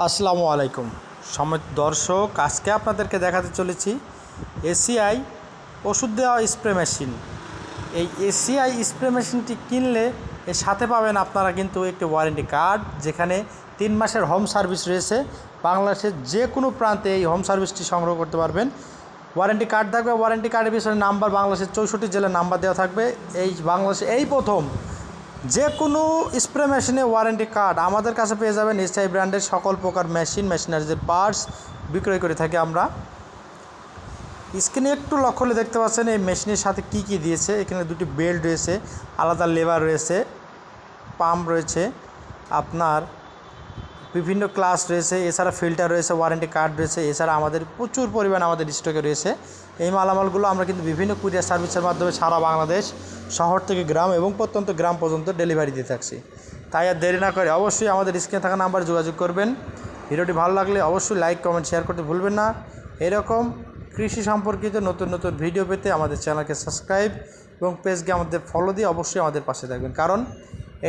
আসসালামু আলাইকুম। সময় দর্শক, আজকে আপনাদেরকে দেখাতে চলেছি এসিআই ওষুধ দেওয়া স্প্রে মেশিন। এই এসিআই স্প্রে মেশিনটি কিনলে এর সাথে পাবেন আপনারা কিন্তু একটি ওয়ারেন্টি কার্ড, যেখানে তিন মাসের হোম সার্ভিস রয়েছে। বাংলাদেশের যে কোনো প্রান্তে এই হোম সার্ভিসটি সংগ্রহ করতে পারবেন। ওয়ারেন্টি কার্ড থাকবে, ওয়ারেন্টি কার্ডের পিছনে নাম্বার, বাংলাদেশের চৌষট্টি জেলার নাম্বার দেওয়া থাকবে। এই বাংলাদেশে এই প্রথম যে কোনো স্প্রে মেশিনে ওয়ারেন্টি কার্ড আমাদের কাছে পেয়ে যাবেন এসআই ব্র্যান্ডের সকল প্রকার মেশিন মেশিনারিজের পার্টস বিক্রয় করে থাকি আমরা। স্ক্রিনে একটু লক্ষ্য করলে দেখতে পাচ্ছেন এই মেশিনের সাথে কি কি দিয়েছে। এখানে দুটি বেল্ট রয়েছে, আলাদা লেবার রয়েছে পাম্প রয়েছে, আপনার বিভিন্ন ক্লাস রয়েছে, এছাড়া ফিল্টার রয়েছে ওয়ারেন্টি কার্ড রয়েছে, এছাড়া আমাদের প্রচুর পরিমাণ আমাদের স্টকে রয়েছে। এই মালামালগুলো আমরা কিন্তু বিভিন্ন কুরিয়ার সার্ভিসের মাধ্যমে সারা বাংলাদেশ, শহর থেকে গ্রাম এবং প্রত্যন্ত গ্রাম পর্যন্ত ডেলিভারি দিয়ে থাকছি। তাই আর দেরি না করে অবশ্যই আমাদের স্ক্রিনে থাকা নাম্বার যোগাযোগ করবেন। ভিডিওটি ভালো লাগলে অবশ্যই লাইক কমেন্ট শেয়ার করতে ভুলবেন না। এরকম কৃষি সম্পর্কিত নতুন নতুন ভিডিও পেতে আমাদের চ্যানেলকে সাবস্ক্রাইব এবং পেজকে আমাদের ফলো দিয়ে অবশ্যই আমাদের পাশে থাকবেন। কারণ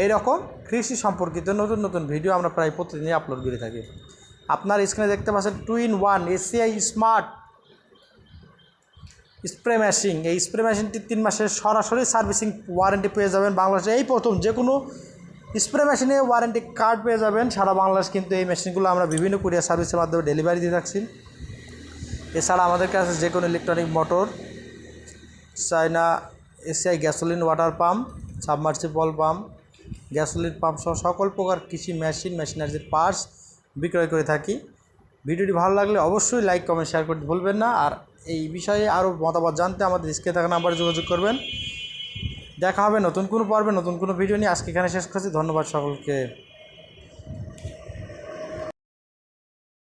এই রকম কৃষি সম্পর্কিত নতুন নতুন ভিডিও আমরা প্রায় প্রতিদিনই আপলোড করে থাকি। আপনার স্ক্রিনে দেখতে পাচ্ছেন two in one ACI smart spray machine এই স্প্রে মেশিনটি তিন মাসের সরাসরি সার্ভিসিং ওয়ারেন্টি পেয়ে যাবেন বাংলাদেশে। এই প্রথম যে কোনো স্প্রে মেশিনে ওয়ারেন্টি কার্ড পেয়ে যাবেন। সারা বাংলাদেশ কিন্তু এই মেশিনগুলো আমরা বিভিন্ন কুরিয়ার সার্ভিসের মাধ্যমে ডেলিভারি দিয়ে থাকছি। এছাড়া আমাদের কাছে যে কোনো electronic motor China ACI gasoline water pump submersible pump gasoline pump সহ সকল প্রকার কৃষি মেশিন মেশিনারিজের পার্টস বিক্রয় করে থাকি। ভিডিওটি ভালো লাগলে অবশ্যই লাইক, কমেন্ট শেয়ার করতে ভুলবেন না। আর এই বিষয়ে আরও মতামত জানতে আমাদের স্ক্রিনে থাকা নাম্বারে যোগাযোগ করবেন। দেখা হবে নতুন কোনো পর্বে, নতুন কোনো ভিডিও নিয়ে। আজকে এখানে শেষ করছি। ধন্যবাদ সকলকে।